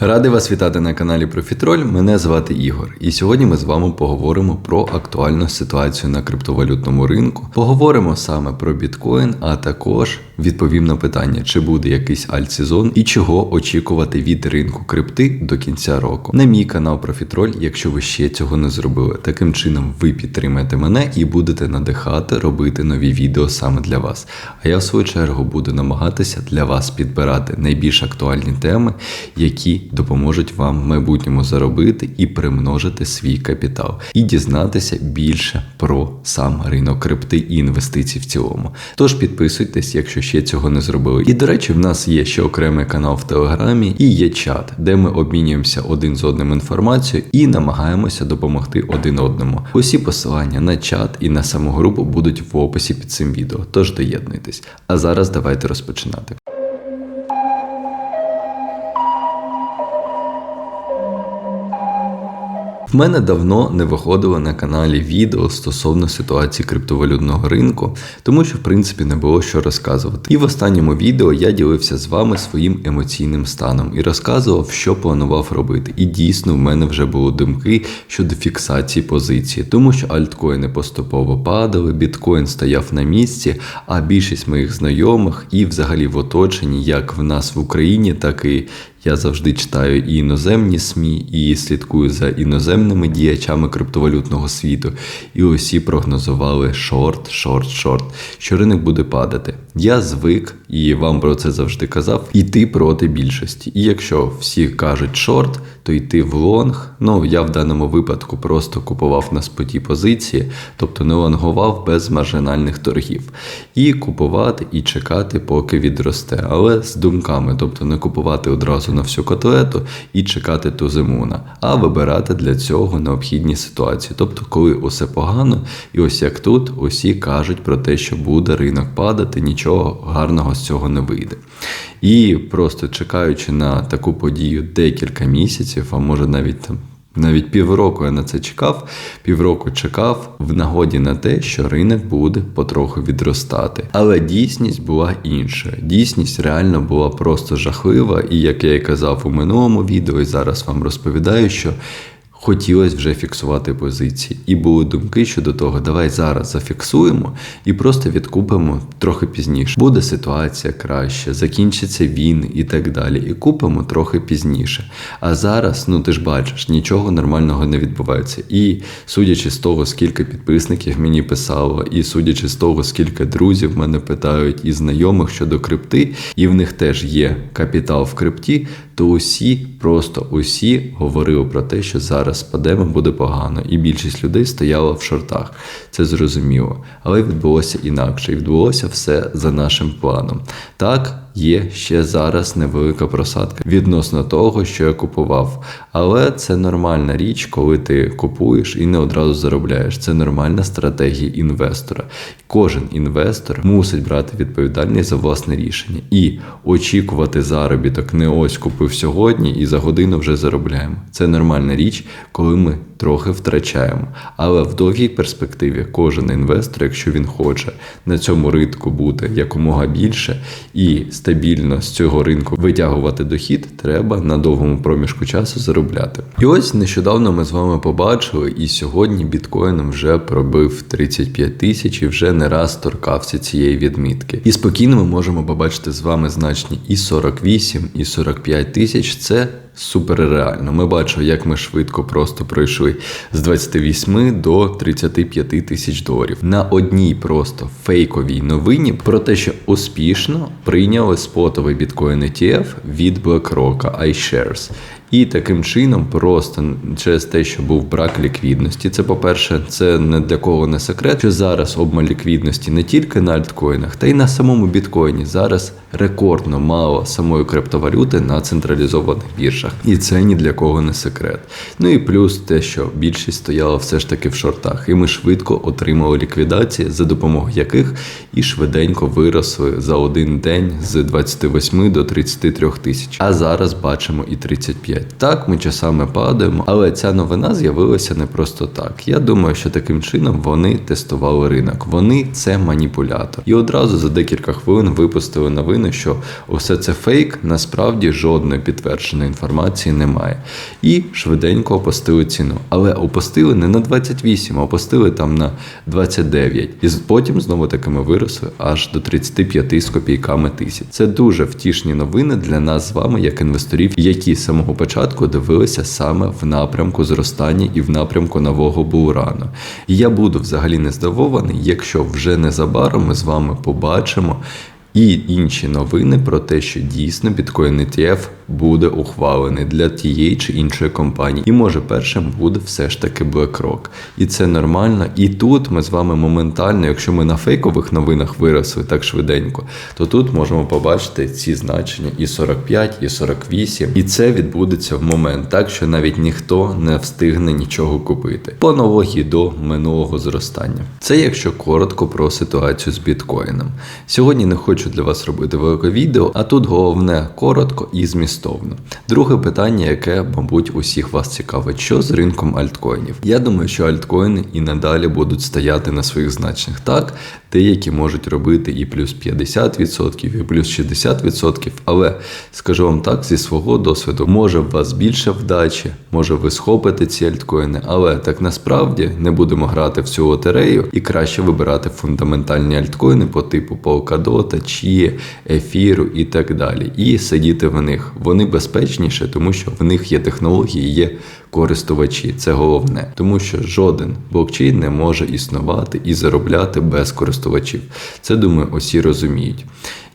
Радий вас вітати на каналі Профітроль. Мене звати Ігор, і сьогодні ми з вами поговоримо про актуальну ситуацію на криптовалютному ринку. Поговоримо саме про біткоін, а також відповім на питання, чи буде якийсь альтсезон і чого очікувати від ринку крипти до кінця року. На мій канал Профітроль, якщо ви ще цього не зробили. Таким чином ви підтримаєте мене і будете надихати робити нові відео саме для вас. А я в свою чергу буду намагатися для вас підбирати найбільш актуальні теми, які допоможуть вам в майбутньому заробити і примножити свій капітал, і дізнатися більше про сам ринок крипти і інвестицій в цілому. Тож підписуйтесь, якщо ще цього не зробили. І до речі, в нас є ще окремий канал в Телеграмі і є чат, де ми обмінюємося один з одним інформацією і намагаємося допомогти один одному. Усі посилання на чат і на саму групу будуть в описі під цим відео. Тож доєднуйтесь. А зараз давайте розпочинати. В мене давно не виходило на каналі відео стосовно ситуації криптовалютного ринку, тому що в принципі не було що розказувати. І в останньому відео я ділився з вами своїм емоційним станом і розказував, що планував робити. І дійсно в мене вже були думки щодо фіксації позиції, тому що альткоїни поступово падали, біткоін стояв на місці, а більшість моїх знайомих і взагалі в оточенні, як в нас в Україні, так і я завжди читаю і іноземні СМІ, і слідкую за іноземними діячами криптовалютного світу. І усі прогнозували шорт, шорт, шорт, що ринок буде падати. Я звик і вам про це завжди казав. Йти проти більшості. І якщо всі кажуть шорт, то йти в лонг. Ну я в даному випадку просто купував на споті позиції, тобто не лонгував без маржинальних торгів. І купувати і чекати, поки відросте. Але з думками, тобто не купувати одразу на всю котлету і чекати ту зимуна, а вибирати для цього необхідні ситуації. Тобто, коли усе погано, і ось як тут усі кажуть про те, що буде ринок падати, нічого гарного з цього не вийде. І просто чекаючи на таку подію декілька місяців, а може навіть там. Навіть півроку я на це чекав, півроку чекав в нагоді на те, що ринок буде потроху відростати. Але дійсність була інша. Дійсність реально була просто жахлива, і як я і казав у минулому відео, і зараз вам розповідаю, що хотілося вже фіксувати позиції. І були думки щодо того, давай зараз зафіксуємо і просто відкупимо трохи пізніше. Буде ситуація краще, закінчиться він і так далі. І купимо трохи пізніше. А зараз, ну ти ж бачиш, нічого нормального не відбувається. І судячи з того, скільки підписників мені писало, і судячи з того, скільки друзів мене питають і знайомих щодо крипти, і в них теж є капітал в крипті, то усі, просто усі говорили про те, що зараз спадемо, буде погано, і більшість людей стояла в шортах. Це зрозуміло. Але відбулося інакше, і відбулося все за нашим планом. Так. Є ще зараз невелика просадка відносно того, що я купував. Але це нормальна річ, коли ти купуєш і не одразу заробляєш. Це нормальна стратегія інвестора. Кожен інвестор мусить брати відповідальність за власне рішення і очікувати заробіток не ось купив сьогодні і за годину вже заробляємо. Це нормальна річ, коли ми трохи втрачаємо. Але в довгій перспективі кожен інвестор, якщо він хоче на цьому ринку бути якомога більше і стабільно з цього ринку витягувати дохід, треба на довгому проміжку часу заробляти. І ось нещодавно ми з вами побачили, і сьогодні біткоін вже пробив 35 тисяч і вже не раз торкався цієї відмітки. І спокійно ми можемо побачити з вами значні і 48, і 45 тисяч. Це суперреально. Ми бачимо, як ми швидко просто пройшли з 28 до 35 тисяч доларів на одній просто фейковій новині про те, що успішно прийняли спотовий біткоін ETF від BlackRock iShares. І таким чином, просто через те, що був брак ліквідності, це по-перше, це не для кого не секрет, що зараз обмаль ліквідності не тільки на альткоїнах, та й на самому біткоїні зараз рекордно мало самої криптовалюти на централізованих біржах. І це ні для кого не секрет. Ну і плюс те, що більшість стояла все ж таки в шортах, і ми швидко отримали ліквідації, за допомогою яких і швиденько виросли за один день з 28 до 33 тисяч. А зараз бачимо і 35 29. Так, ми часами падаємо, але ця новина з'явилася не просто так. Я думаю, що таким чином вони тестували ринок. Вони це маніпулятор. І одразу за декілька хвилин випустили новини, що усе це фейк, насправді жодної підтвердженої інформації немає. І швиденько опустили ціну. Але опустили не на 28, а опустили там на 29. І потім знову такими виросли аж до 35 з копійками тисяч. Це дуже втішні новини для нас з вами, як інвесторів, які з самого початку дивилися саме в напрямку зростання і в напрямку нового бурану. І я буду взагалі не здивований, якщо вже незабаром ми з вами побачимо. І інші новини про те, що дійсно біткоін ETF буде ухвалений для тієї чи іншої компанії, і може першим буде все ж таки BlackRock. І це нормально. І тут ми з вами моментально, якщо ми на фейкових новинах виросли так швиденько, то тут можемо побачити ці значення і 45, і 48. І це відбудеться в момент, так що навіть ніхто не встигне нічого купити. По аналогії до минулого зростання. Це якщо коротко про ситуацію з біткоїном. Сьогодні не хочу для вас робити велике відео, а тут головне коротко і змістовно. Друге питання, яке, мабуть, усіх вас цікавить, що з ринком альткоїнів. Я думаю, що альткоїни і надалі будуть стояти на своїх значеннях так, деякі можуть робити і плюс 50%, і плюс 60%, але скажу вам так, зі свого досвіду, може у вас більше вдачі, може ви схопите ці альткоїни, але так насправді не будемо грати в цю лотерею і краще вибирати фундаментальні альткоїни по типу Polkadot, Чі, ефіру і так далі. І сидіти в них. Вони безпечніше, тому що в них є технології, є користувачі. Це головне, тому що жоден блокчейн не може існувати і заробляти без користувачів. Це думаю, усі розуміють.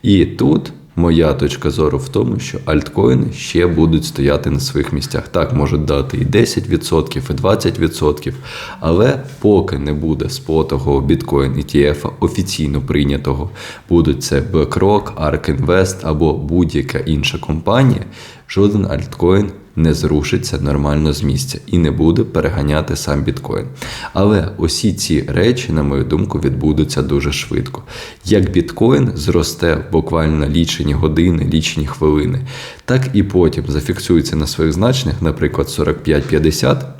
І тут. Моя точка зору в тому, що альткоїни ще будуть стояти на своїх місцях. Так, можуть дати і 10%, і 20%, але поки не буде спотового біткоін ETF офіційно прийнятого, будуть це BlackRock, ARK Invest або будь-яка інша компанія, жоден альткоін не зрушиться нормально з місця і не буде переганяти сам біткоін. Але усі ці речі, на мою думку, відбудуться дуже швидко. Як біткоін зросте буквально лічені години, лічені хвилини, так і потім зафіксується на своїх значеннях, наприклад, 45-50.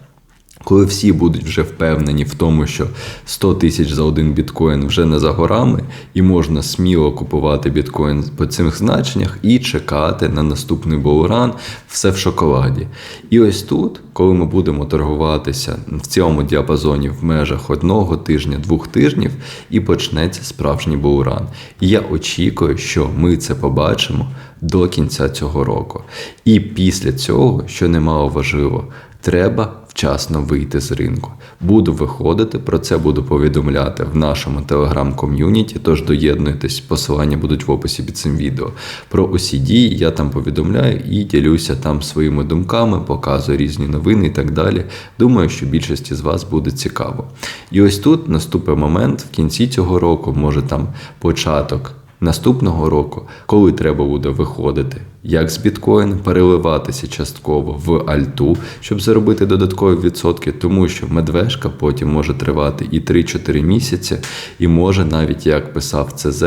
Коли всі будуть вже впевнені в тому, що 100 тисяч за один біткоін вже не за горами, і можна сміло купувати біткоін по цих значеннях і чекати на наступний боуран, все в шоколаді. І ось тут, коли ми будемо торгуватися в цьому діапазоні в межах одного тижня, двох тижнів, і почнеться справжній боуран. І я очікую, що ми це побачимо до кінця цього року. І після цього, що немало важливо, треба вчасно вийти з ринку. Буду виходити, про це буду повідомляти в нашому телеграм-ком'юніті, тож доєднуйтесь, посилання будуть в описі під цим відео. Про усі дії я там повідомляю і ділюся там своїми думками, показую різні новини і так далі. Думаю, що більшості з вас буде цікаво. І ось тут наступить момент в кінці цього року, може там початок. Наступного року, коли треба буде виходити, як з біткоін, переливатися частково в альту, щоб заробити додаткові відсотки, тому що медвежка потім може тривати і 3-4 місяці, і може навіть як писав ЦЗ,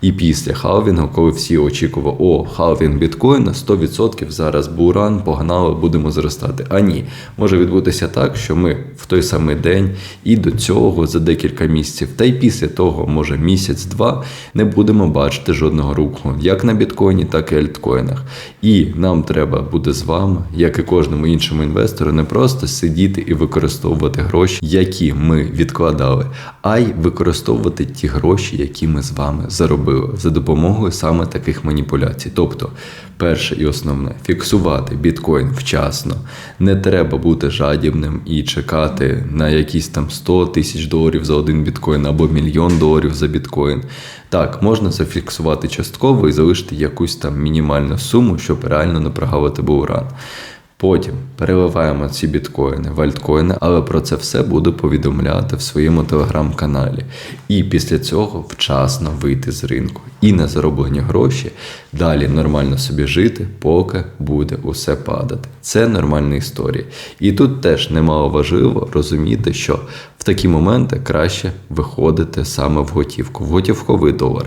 і після халвінгу, коли всі очікували, о, халвінг біткоїна 100% зараз буран, погнали, будемо зростати. А ні, може відбутися так, що ми в той самий день і до цього за декілька місяців, та й після того, може місяць-два, не будемо бачити жодного руху, як на біткоїні, так і альткоїнах. І нам треба буде з вами, як і кожному іншому інвестору, не просто сидіти і використовувати гроші, які ми відкладали, а й використовувати ті гроші, які ми з вами заробили за допомогою саме таких маніпуляцій. Тобто, перше і основне фіксувати біткоін вчасно. Не треба бути жадібним і чекати на якісь там 100 тисяч доларів за один біткоін або мільйон доларів за біткоін. Так, можна зафіксувати частково і залишити якусь там мінімальну суму, щоб реально не прогавити буран. Потім переливаємо ці біткоїни в альткоїни, але про це все буду повідомляти в своєму телеграм-каналі. І після цього вчасно вийти з ринку. І на зароблені гроші далі нормально собі жити, поки буде усе падати. Це нормальна історія. І тут теж немало важливо розуміти, що в такі моменти краще виходити саме в готівку, в готівковий долар.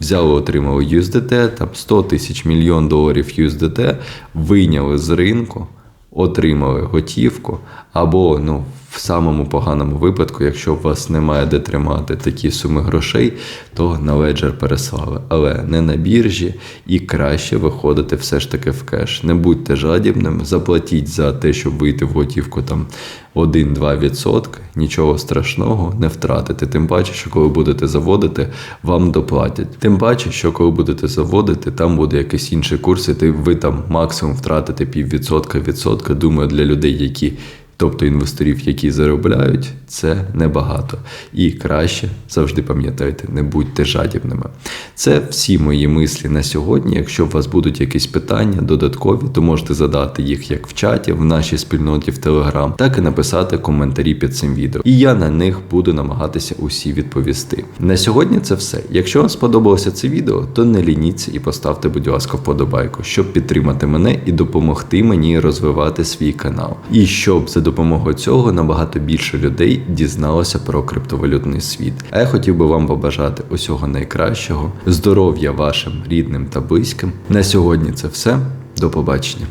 Взяли, отримали USDT, там 100 тисяч мільйон доларів USDT, вийняли з ринку отримали готівку, або ну. В самому поганому випадку, якщо у вас немає де тримати такі суми грошей, то на Ledger переслали, але не на біржі, і краще виходити все ж таки в кеш. Не будьте жадібним, заплатіть за те, щоб вийти в готівку там 1-2%, нічого страшного не втратите. Тим паче, що коли будете заводити, вам доплатять. Тим паче, що коли будете заводити, там буде якийсь інший курс, і ви там максимум втратите піввідсотка, відсотка. Думаю, для людей, які Тобто інвесторів, які заробляють, це небагато. І краще завжди пам'ятайте, не будьте жадібними. Це всі мої мислі на сьогодні. Якщо у вас будуть якісь питання додаткові, то можете задати їх як в чаті, в нашій спільноті в Телеграм, так і написати коментарі під цим відео. І я на них буду намагатися усі відповісти. На сьогодні це все. Якщо вам сподобалося це відео, то не лініться і поставте, будь ласка, вподобайку, щоб підтримати мене і допомогти мені розвивати свій канал. І щоб за допомогою цього набагато більше людей дізналося про криптовалютний світ. А я хотів би вам побажати усього найкращого, здоров'я вашим рідним та близьким. На сьогодні це все. До побачення.